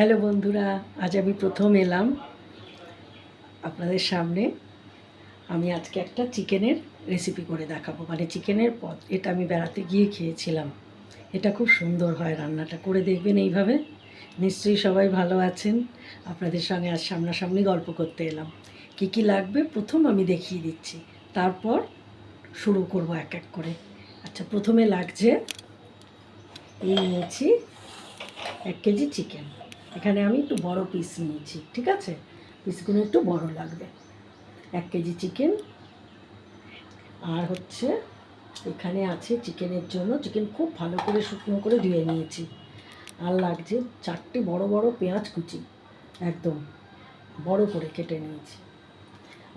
Hello বন্ধুরা, আজ আমি প্রথম এলাম আপনাদের সামনে। আমি আজকে একটা চিকেনের রেসিপি করে দেখাবো। মানে চিকেনের পদ, এটা আমি বেড়াতে গিয়ে খেয়েছিলাম। এটা খুব সুন্দর হয় রান্নাটা, করে দেখবেন এইভাবে। নিশ্চয়ই সবাই ভালো আছেন। আপনাদের সঙ্গে আজ সামনাসামনি গল্প করতে এলাম। কি কি লাগবে? প্রথম আমি দেখিয়ে দিচ্ছি। তারপর শুরু করব এক এক করে। আচ্ছা প্রথমে লাগছে, এই নিয়েছি এক কেজি চিকেন। এখানে আমি একটু বড় পিস নিয়েছি, ঠিক আছে? পিসগুলো একটু বড় লাগবে। এক কেজি চিকেন আর হচ্ছে এখানে আছে চিকেনের জন্য চিকেন খুব ভালো করে শুকনো করে ধুয়ে নিয়েছি। আর লাগছে চারটে বড় বড় পেঁয়াজ কুচি, একদম বড় করে কেটে নিয়েছি।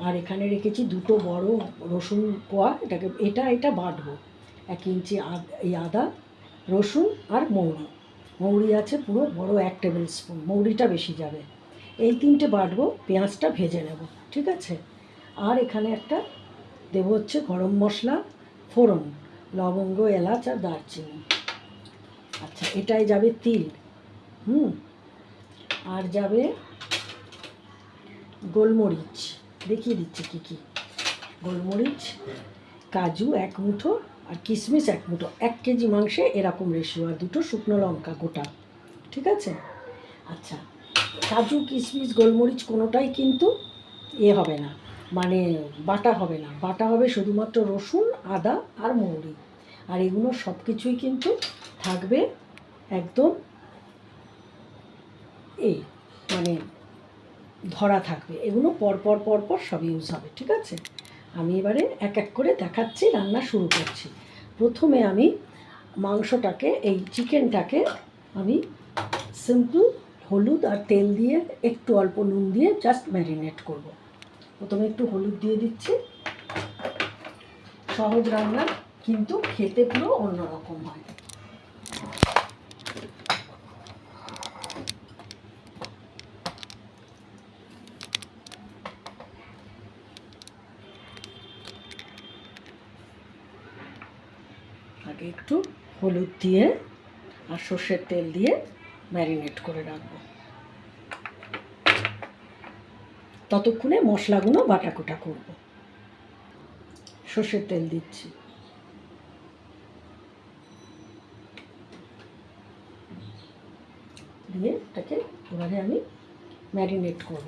আর এখানে রেখেছি দুটো বড় রসুন কোয়া, এটাকে, এটা এটা বাটবো। এক ইঞ্চি আদ, এই আদা, রসুন আর মৌরি। মৌরি আছে পুরো বড় এক টেবিল স্পুন, মৌরিটা বেশি যাবে। এই তিনটে বাটবো, পেঁয়াজটা ভেজে নেব, ঠিক আছে? আর এখানে একটা দেবো হচ্ছে গরম মশলা, ফোড়ন, লবঙ্গ, এলাচ আর দারচিনি। আচ্ছা এটাই যাবে তিল, হুম? আর যাবে গোলমরিচ, দেখিয়ে দিচ্ছি কী কী। গোলমরিচ, কাজু, এক মুঠো আর কিশমিশ এক মুঠো। এক কেজি মাংসে এরকম রেশিও আর দুটো শুকনো লঙ্কা গোটা। ঠিক আছে? আচ্ছা কাজু কিশমিশ গোলমরিচ কোনোটাই কিন্তু এ হবে না। মানে বাটা হবে না। বাটা হবে শুধুমাত্র রসুন, আদা আর মৌরি। আর এগুলো সব কিছুই কিন্তু থাকবে একদম এই মানে ধরা থাকবে। এগুলো পরপর পরপর সব ইউজ হবে। ঠিক আছে? আমি এবারে এক এক করে দেখাচ্ছি, রান্না শুরু করছি। প্রথমে আমি মাংসটাকে, এই চিকেনটাকে আমি সিম্পল হলুদ আর তেল দিয়ে একটু অল্প নুন দিয়ে জাস্ট ম্যারিনেট করব। প্রথমে একটু হলুদ দিয়ে দিচ্ছি। সহজ রান্না, কিন্তু খেতে পুরো অন্যরকম হয় আগে একটু হলুদ দিয়ে আর সর্ষের তেল দিয়ে ম্যারিনেট করে রাখব। ততক্ষণে মশলাগুলো বাটাকুটা করব। সর্ষের তেল দিচ্ছি। দিয়ে এটাকে এবারে আমি ম্যারিনেট করব।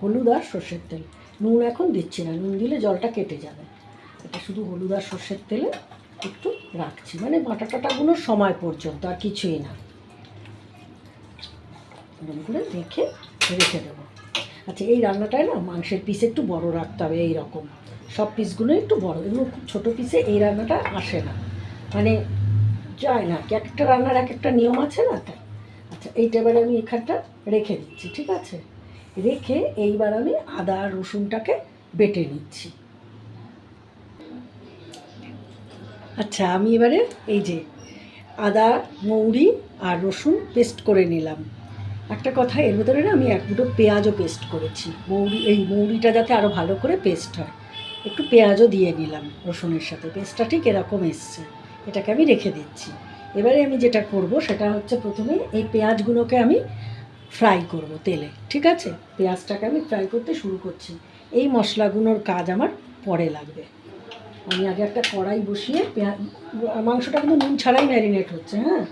হলুদ আর সর্ষের তেল। নুন এখন দিচ্ছি না, নুন দিলে জলটা কেটে যাবে। এটা শুধু হলুদ আর সর্ষের তেলে একটু রাখছি। মানে বাটা টাটাগুলো সময় পর্যন্ত আর কিছুই না। এরকম করে রেখে রেখে দেবো। আচ্ছা এই রান্নাটায় না মাংসের পিস একটু বড় রাখতে হবে এই রকম সব পিসগুলো একটু বড়। এগুলো খুব ছোটো পিসে এই রান্নাটা আসে না। মানে যায় না। এক একটা রান্নার এক একটা নিয়ম আছে না তাই। আচ্ছা এইটা এবার আমি এখানটা রেখে দিচ্ছি, ঠিক আছে? রেখে এইবার আমি আদা রসুনটাকে বেটে নিচ্ছি। আচ্ছা আমি এবারে এই যে আদা, মৌরি আর রসুন পেস্ট করে নিলাম। একটা কথা, এর ভেতরে না আমি এক দুটো পেঁয়াজও পেস্ট করেছি। মৌরি, এই মৌরিটা যাতে আরও ভালো করে পেস্ট হয়। একটু পেঁয়াজও দিয়ে নিলাম রসুনের সাথে। পেস্টটা ঠিক এরকম এসছে। এটাকে আমি রেখে দিচ্ছি। এবারে আমি যেটা করব, সেটা হচ্ছে প্রথমে এই পেঁয়াজগুলোকে আমি ফ্রাই করব তেলে, ঠিক আছে? পেঁয়াজটাকে আমি ফ্রাই করতে শুরু করছি। এই মশলাগুলোর কাজ আমার পরে লাগবে। আমি আগে একটা কড়াই বসিয়ে পেঁয়াজ, মাংসটা কিন্তু নুন ছাড়াই ম্যারিনেট হচ্ছে হ্যাঁ?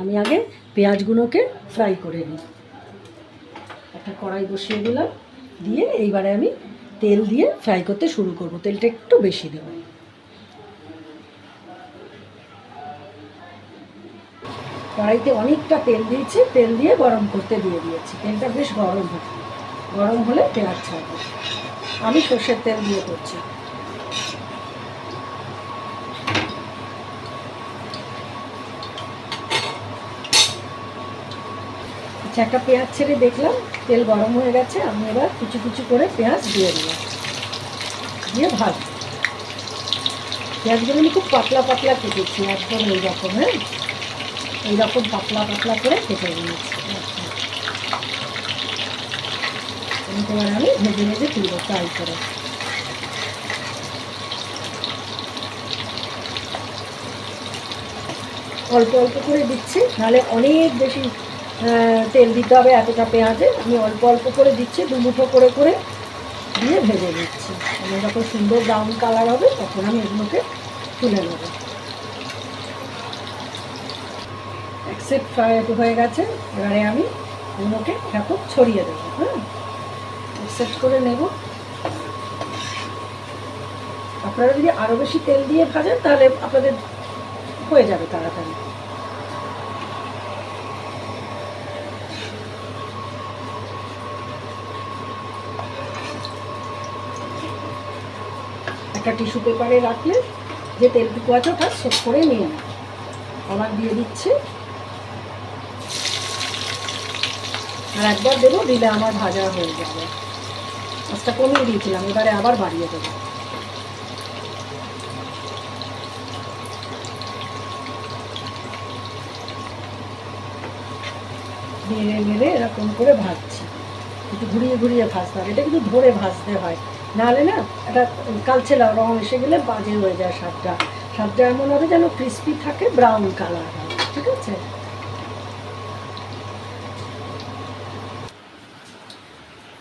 আমি আগে পেঁয়াজগুলোকে ফ্রাই করে নিই। একটা কড়াই বসিয়ে দিলাম, দিয়ে এইবারে আমি তেল দিয়ে ফ্রাই করতে শুরু করব। তেলটা একটু বেশি দেবো। কড়াইতে অনেকটা তেল দিয়েছি, তেল দিয়ে গরম করতে দিয়ে দিয়েছি। তেলটা বেশ গরম হচ্ছে, গরম হলে পেঁয়াজ ছাড়বে। আমি সর্ষের তেল দিয়ে করছি। একটা পেঁয়াজ ছেড়ে দেখলাম, তেল গরম হয়ে গেছে, আমি এবার কুচি কুচি করে পেঁয়াজ দিয়ে দিলাম। দিয়ে ভাজ। পেঁয়াজগুলো আমি খুব পাতলা পাতলা কেটেছি, একদম এই রকম হ্যাঁ? এইরকম পাতলা পাতলা করে কেটে নিয়েছি। আমি ভেজে ভেজে তুলব ফ্রাই করে। অল্প অল্প করে দিচ্ছি, নাহলে অনেক বেশি তেল দিতে হবে এতটা পেঁয়াজে। আমি অল্প অল্প করে দিচ্ছি, দু মুঠো করে করে দিয়ে ভেজে দিচ্ছি মানে যখন সুন্দর ব্রাউন কালার হবে, তখন আমি এগুলোকে তুলে নেব। এক সেট ফ্রাই হয়ে গেছে, এবারে আমি এগুলোকে এরকম ছড়িয়ে দেবো হ্যাঁ? এক সেট করে নেব। আপনারা যদি আরও বেশি তেল দিয়ে ভাজেন, তাহলে আপনাদের হয়ে যাবে তাড়াতাড়ি। একটা টিস্যু পেপারে রাখলে যে তেলটুকু আছে ওটা সেট করে নিয়ে আবার দিয়ে দিচ্ছি। আর একবার দেবো, দিলে আমার ভাজা হয়ে যাবে। আজটা কমিয়ে দিয়েছিলাম, এবারে আবার বাড়িয়ে দেবো। নেড়ে নেড়ে এরকম করে ভাজছি। একটু ঘুরিয়ে ঘুরিয়ে ভাজতে হবে। এটা কিন্তু ধরে ভাজতে হয়। নাহলে না এটা কালচে রং এসে গেলে বাজে হয়ে যায় স্বাদটা। স্বাদটা এমন হবে যেন ক্রিস্পি থাকে ব্রাউন কালার ঠিক আছে?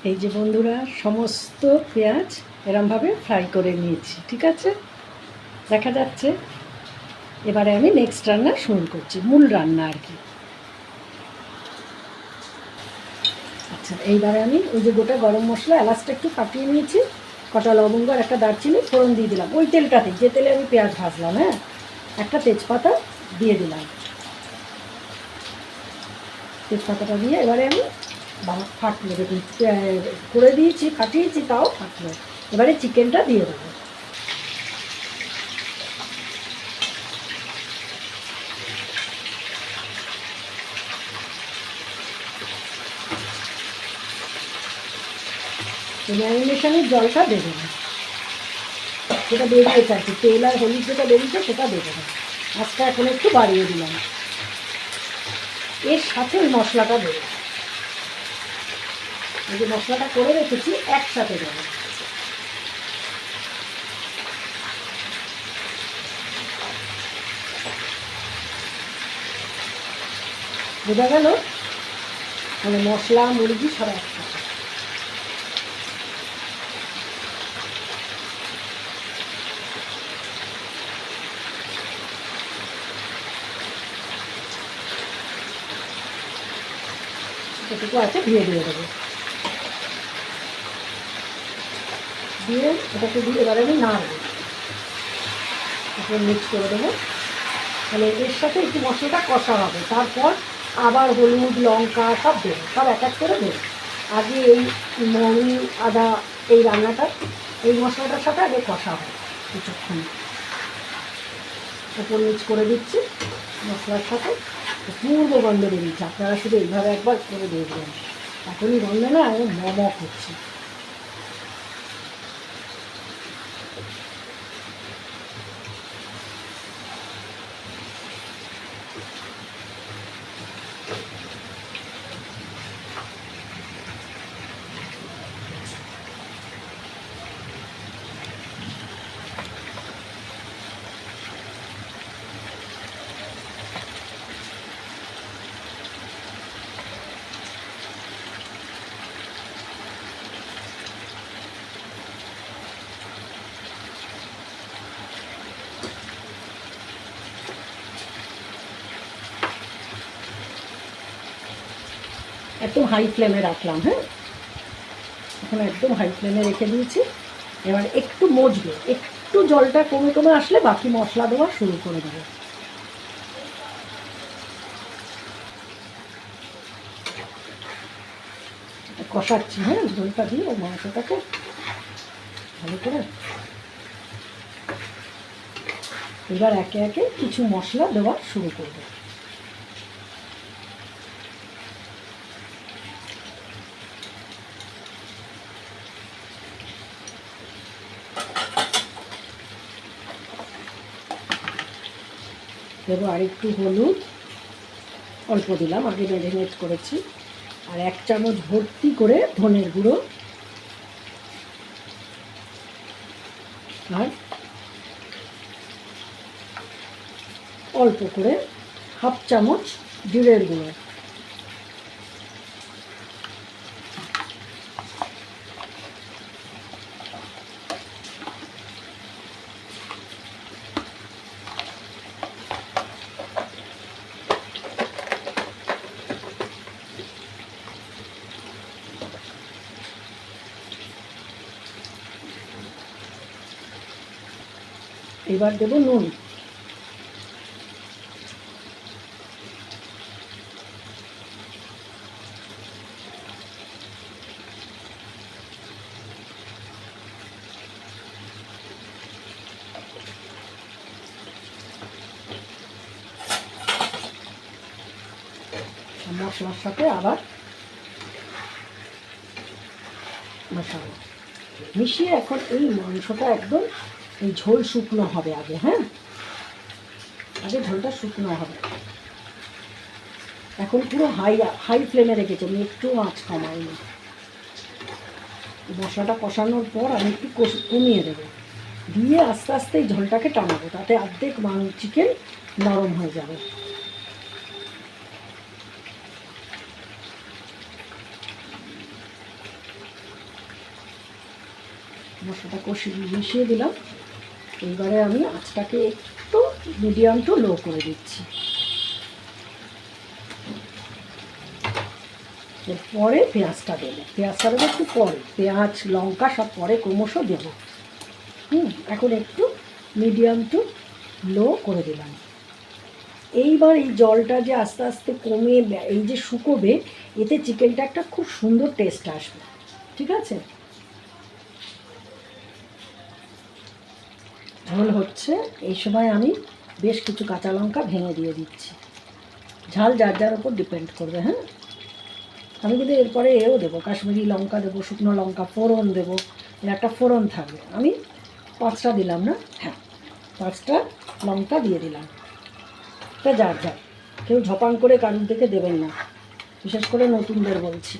এই যে বন্ধুরা, সমস্ত পেঁয়াজ এরমভাবে ফ্রাই করে নিয়েছি, ঠিক আছে? দেখা যাচ্ছে। এবারে আমি নেক্সট রান্না শুরু করছি, মূল রান্না আর কি। আচ্ছা এইবারে আমি ওই যে গোটা গরম মশলা, এলাচটা একটু ফাটিয়ে নিয়েছি। কটা লবঙ্গ আর একটা দারচিনি, ফোড়ন দিয়ে দিলাম। ওই তেলটাতে, যে তেলে আমি পেঁয়াজ ভাজলাম হ্যাঁ? একটা তেজপাতা দিয়ে দিলাম। তেজপাতাটা দিয়ে এবারে আমি ফাটলো, দেখুন করে দিয়েছি ফাটিয়েছি তাও ফাটলো। এবারে চিকেনটা দিয়ে দেবো। ম্যারিনেশনের জলটা দেবে না যেটা বেরিয়েছে আর তেল আর হলুদ যেটা বেরিয়েছে সেটা দেবে না আজটা এখন একটু বাড়িয়ে দিলাম। এর সাথে ওই মশলাটা দেবে। এই যে মশলাটা করে রেখেছি, একসাথে দেবো। বোঝা গেল? মানে মশলা, মুরগি সব একসাথে। যেটুকু আছে দিয়ে দিয়ে দেবো। দিয়ে ওটাকে দিয়ে এবারে আমি নাড়বো। তারপর মিক্স করে দেবো। তাহলে এর সাথে একটু মশলাটা কষা হবে। তারপর আবার হলুদ, লঙ্কা সব দেবো। সব এক এক করে দেবো। আগে এই মৌরি, আদা, এই রান্নাটা, এই মশলাটার সাথে আগে কষা হয় কিছুক্ষণ। ওপর মিক্স করে দিচ্ছি মশলার সাথে। পূর্ব গন্ধ বেরিয়েছে। আপনারা শুধু এইভাবে একবার করে দেখবেন। এখনই গন্ধ না মম করছে। একদম হাই ফ্লেমে রাখলাম হ্যাঁ? এখন একদম হাই ফ্লেমে রেখে দিয়েছি। এবার একটু মজবে একটু জলটা কমে কমে আসলে বাকি মশলা দেওয়া শুরু করে দেবো। কষাচ্ছি হ্যাঁ জলটা দিয়ে ওই মাংসটাকে ভালো করে। এবার একে একে কিছু মশলা দেওয়া শুরু করব। দেবো আর একটু হলুদ। অল্প দিলাম, আগে ম্যারিনেট করেছি। আর এক চামচ ভর্তি করে ধনের গুঁড়ো। আর অল্প করে হাফ চামচ জিরের গুঁড়ো। এবার দেবো নুন। মশলার সাথে আবার মেশাবো মিশিয়ে এখন এই মাংসটা একদম এই ঝোল শুকনো হবে আগে হ্যাঁ? আগে ঝোলটা শুকনো হবে। এখন পুরো হাই হাই ফ্লেমে রেখেছি, আমি একটু আঁচ কমাইনি। মশলাটা কষানোর পর আমি একটু কমিয়ে দেবো। দিয়ে আস্তে আস্তে এই ঝোলটাকে টানাবো, তাতে অর্ধেক চিকেন নরম হয়ে যাবে। মশলাটা কষিয়ে মিশিয়ে দিলাম। এইবারে আমি আঁচটাকে একটু মিডিয়াম টু লো করে দিচ্ছি। এরপরে পেঁয়াজটা দেবো। পেঁয়াজটা দেবো একটু পরে। পেঁয়াজ, লঙ্কা সব পরে ক্রমশ দেবো। হুম, এখন একটু মিডিয়াম টু লো করে দিলাম। এইবার এই জলটা যে আস্তে আস্তে কমে এই যে শুকোবে, এতে চিকেনটা একটা খুব সুন্দর টেস্ট আসবে। ঠিক আছে? ঝোল হচ্ছে। এই সময় আমি বেশ কিছু কাঁচা লঙ্কা ভেঙে দিয়ে দিচ্ছি। ঝাল যার যার উপর ডিপেন্ড করবে হ্যাঁ? আমি কিন্তু এরপরে এও দেবো, কাশ্মীরি লঙ্কা দেবো, শুকনো লঙ্কা, ফোড়ন দেবো। এর একটা ফোড়ন থাকবে। আমি পাঁচটা দিলাম না? হ্যাঁ পাঁচটা লঙ্কা দিয়ে দিলাম। এটা যার যার। কেউ ঝপাং করে কারুর থেকে দেবেন না। বিশেষ করে নতুনদের বলছি।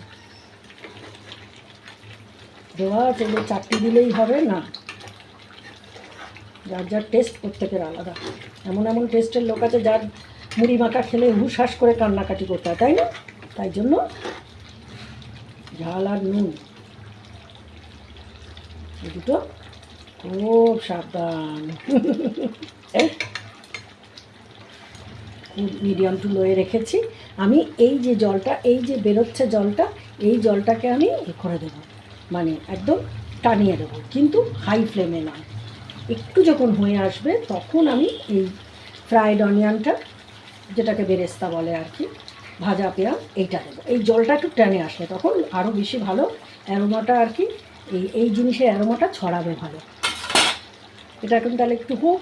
দেওয়া যে চারটি দিলেই হবে, না? যার যার টেস্ট প্রত্যেকের আলাদা। এমন এমন টেস্টের লোক আছে যার মুড়ি মাখা খেলে হুশাস করে কান্নাকাটি করতে হয়, তাই না? তাই জন্য ঝাল আর নুন। এই দুটো খুব সাবধান। মিডিয়াম টু লোয়ে রেখেছি। আমি এই যে জলটা, এই যে বেরোচ্ছে জলটা, এই জলটাকে আমি করে দেবো। মানে একদম টানিয়ে দেবো। কিন্তু হাই ফ্লেমে নয়। একটু যখন হয়ে আসবে, তখন আমি এই ফ্রাইড অনিয়নটা যেটাকে বেরেস্তা বলে আর কি, ভাজা পেঁয়াজ, এইটা দেবো। এই জলটা একটু টেনে আসবে তখন আরও বেশি ভালো অ্যারোমাটা আর কি, এই এই জিনিসের অ্যারোমাটা ছড়াবে ভালো। এটা এখন তাহলে একটু হোক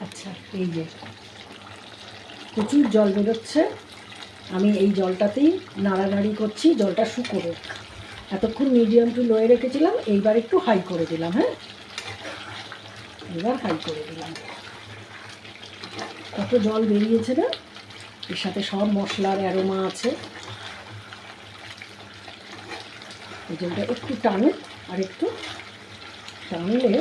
আচ্ছা এই যে প্রচুর জল বেরোচ্ছে। আমি এই জলটাতেই নাড়ানাড়ি করছি, জলটা শুকোবে। এতক্ষণ মিডিয়াম টু লোয়ে রেখেছিলাম, এইবার একটু হাই করে দিলাম হ্যাঁ? এবার হাই করে দিলাম। কত জল বেরিয়েছে না? এর সাথে সব মশলার অ্যারোমা আছে। এই জলটা একটু টানে, আর একটু টানলে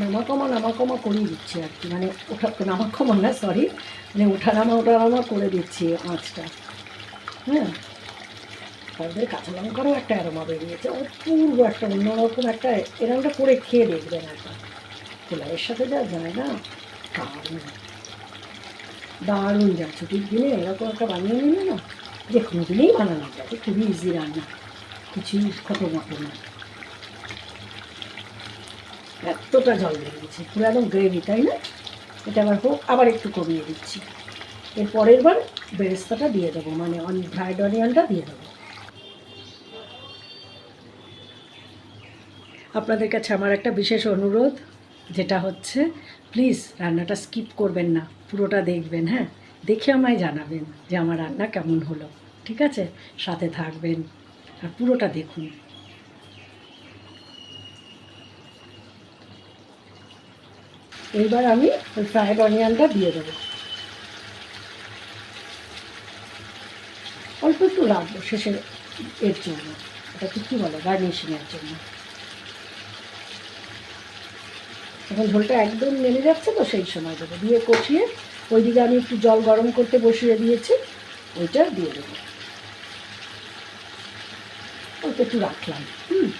নামা কমা নামা কমা করিয়ে দিচ্ছি আর কি। মানে ওঠা নামা কমা না সরি মানে ওঠা নামা ওঠা নামা করে দিচ্ছি আঁচটা। হ্যাঁ? তাদের কাঁচা লঙ্কারও একটা অ্যারোমা বেরিয়েছে। অপূর্ব একটা, অন্যরকম একটা এরকমটা করে খেয়ে দেখবেন একটা পোলাওয়ের সাথে যা যায় না, দারুণ। দারুণ যা ছুটির দিনে এরকম একটা বানিয়ে নিলে না, যে কোনো দিনেই বানানো যায় খুবই ইজি রান্না। কিছুই খটো মতো না। এতটা জল বেরিয়েছে পুরো একদম গ্রেভি তাই না? এটা আবার হোক, আবার একটু কমিয়ে দিচ্ছি। এর পরের বার বেরেস্তাটা দিয়ে দেবো মানে অন ফ্রাইড অনিয়নটা দিয়ে দেবো। আপনাদের কাছে আমার একটা বিশেষ অনুরোধ, যেটা হচ্ছে প্লিজ রান্নাটা স্কিপ করবেন না, পুরোটা দেখবেন হ্যাঁ? দেখে আমায় জানাবেন যে আমার রান্না কেমন হলো, ঠিক আছে? সাথে থাকবেন, আর পুরোটা দেখুন। এইবার আমি ওই ফ্রাইড অনিয়নটা দিয়ে দেবো। অল্প একটু রাখব শেষে এর জন্য। ওটাকে কী বলে? গার্নিশিংয়ের জন্য। এখন ঝোলটা একদম নেমে যাচ্ছে তো, সেই সময় দেবো। দিয়ে কষিয়ে ওইদিকে আমি একটু জল গরম করতে বসিয়ে দিয়েছি, ওইটা দিয়ে দেবো। ওইটা একটু রাখলাম, হুম।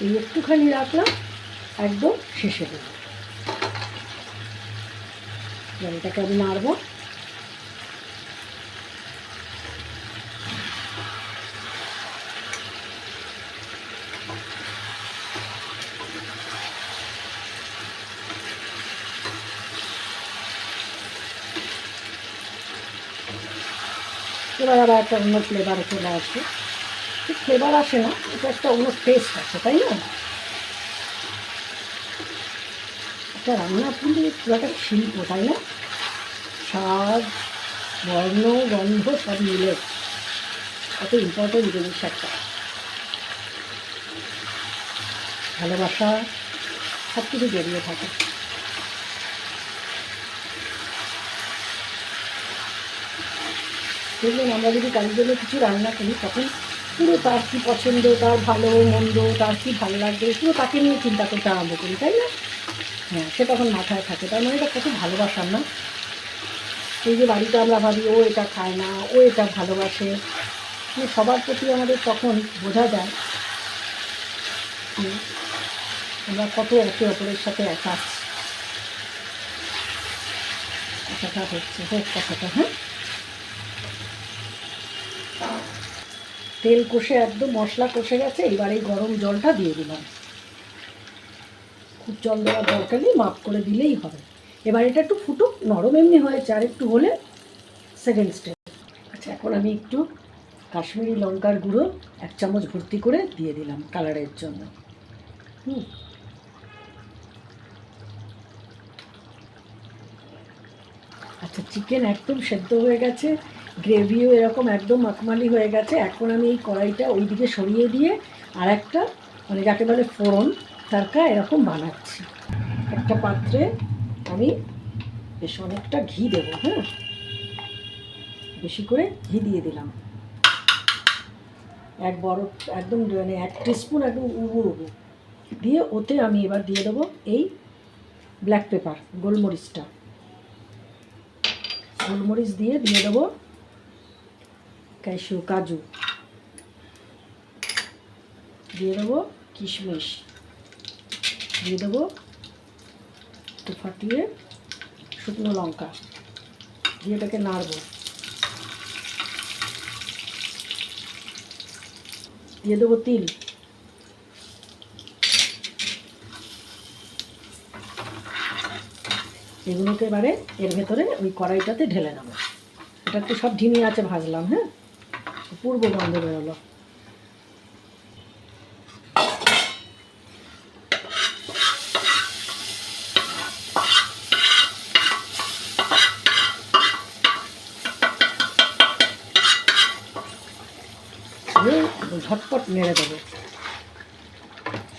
এই একটুখানি রাখলাম, একদম শেষে দেবো। এবার আমি নাড়বো এবার আবার একটা অন্য ফ্লেভার চলে আসে ঠিক ফ্লেভার আসে না, এটা একটা অন্য টেস্ট আছে তাই না? একটা রান্না কিন্তু পুরোটা শিল্প, তাই না? স্বাদ, বর্ণ, গন্ধ সব মিলে। কত ইম্পর্টেন্ট জিনিস একটা। ভালোবাসা সব কিছু জড়িয়ে থাকে। দেখবেন আমরা যদি কারোর জন্য কিছু রান্না করি, তখন পুরো তার কী পছন্দ, তার ভালো, মন্দ, তার কী ভালো লাগবে, পুরো তাকে নিয়ে চিন্তা করতে আরম্ভ করি, তাই না? হ্যাঁ সে তখন মাথায় থাকে। তার মানে এটা কত ভালোবাসার না? এই যে বাড়িতে আমরা ভাবি, ও এটা খায় না, ও এটা ভালোবাসে। মানে সবার প্রতি আমাদের তখন বোঝা যায় আমরা কত একে অপরের সাথে একা। হচ্ছে হোক কথাটা হ্যাঁ। তেল কষে একদম মশলা কষে গেছে, এবার এই গরম জলটা দিয়ে দিলাম। খুব জল দেওয়ার দরকার নেই, মাপ করে দিলেই হবে। এবার এটা একটু ফুটুক নরম এমনি হয়েছে, আর একটু হলে সেকেন্ড স্টেপ আচ্ছা এখন আমি একটু কাশ্মীরি লঙ্কার গুঁড়ো এক চামচ ভর্তি করে দিয়ে দিলাম কালারের জন্য। হুম। আচ্ছা চিকেন একদম সেদ্ধ হয়ে গেছে গ্রেভিও এরকম একদম মাখমালি হয়ে গেছে, এখন আমি এই কড়াইটা ওই দিকে সরিয়ে দিয়ে আর একটা মানে যাকে বলে ফোড়ন, তারকা এরকম বানাচ্ছি। একটা পাত্রে আমি বেশ অনেকটা ঘি দেবো হ্যাঁ? বেশি করে ঘি দিয়ে দিলাম। এক বড়, একদম মানে এক টিস্পুন একদম উবু উবু। দিয়ে ওতে আমি এবার দিয়ে দেবো এই ব্ল্যাক পেপার গোলমরিচটা। গোলমরিচ দিয়ে দিয়ে দেবো ক্যাশু কাজু। দিয়ে দেবো কিশমিশ। দিয়ে দেবো একটু ফাটিয়ে শুকনো লঙ্কা, দিয়ে এটাকে নাড়বো। দিয়ে দেবো তিল। এগুলোকে এবারে এর ভেতরে ওই কড়াইটাতে ঢেলে নেব। এটা একটু সব ঢিমি আছে ভাজলাম হ্যাঁ? পূর্ব গন্ধ বেরোলো দিয়ে ঝটপট নেড়ে দেবো।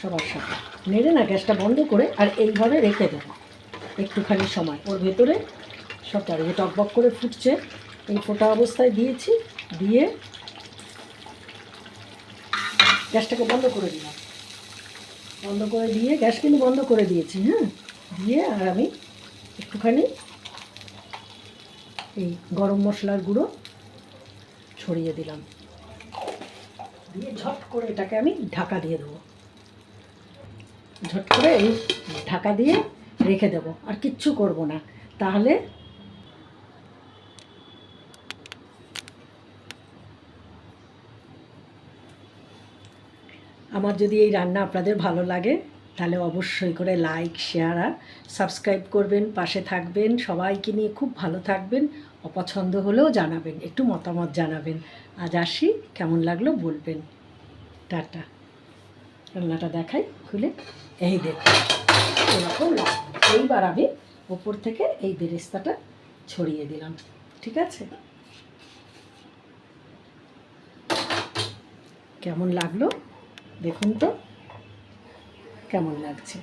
সবার সাথে। নেড়ে না, গ্যাসটা বন্ধ করে আর এইভাবে রেখে দেবো। একটুখানি সময়। ওর ভেতরে সব চারিয়ে টকবক করে ফুটছে, এই ফোটা অবস্থায় দিয়েছি, দিয়ে গ্যাসটাকে বন্ধ করে দিলাম। বন্ধ করে দিয়ে, গ্যাস কিন্তু বন্ধ করে দিয়েছি হ্যাঁ? দিয়ে আর আমি একটুখানি এই গরম মশলার গুঁড়ো ছড়িয়ে দিলাম। দিয়ে ঝট করে এটাকে আমি ঢাকা দিয়ে দেবো। ঝট করে এই ঢাকা দিয়ে রেখে দেবো। আর কিচ্ছু করব না। তাহলে আমার যদি এই রান্না আপনাদের ভালো লাগে, তাহলে অবশ্যই করে লাইক শেয়ার আর সাবস্ক্রাইব করবেন, পাশে থাকবেন। সবাইকে নিয়ে খুব ভালো থাকবেন। অপছন্দ হলেও জানাবেন, একটু মতামত জানাবেন। আজ আসি, কেমন লাগল বলবেন। টাটা। রান্নাটা দেখাই খুলে। এই দেখুন, এরকম। এইবার আমি ওপর থেকে এই বেরেস্তাটা ছড়িয়ে দিলাম, ঠিক আছে? কেমন লাগল? দেখুন তো, কেমন লাগছে।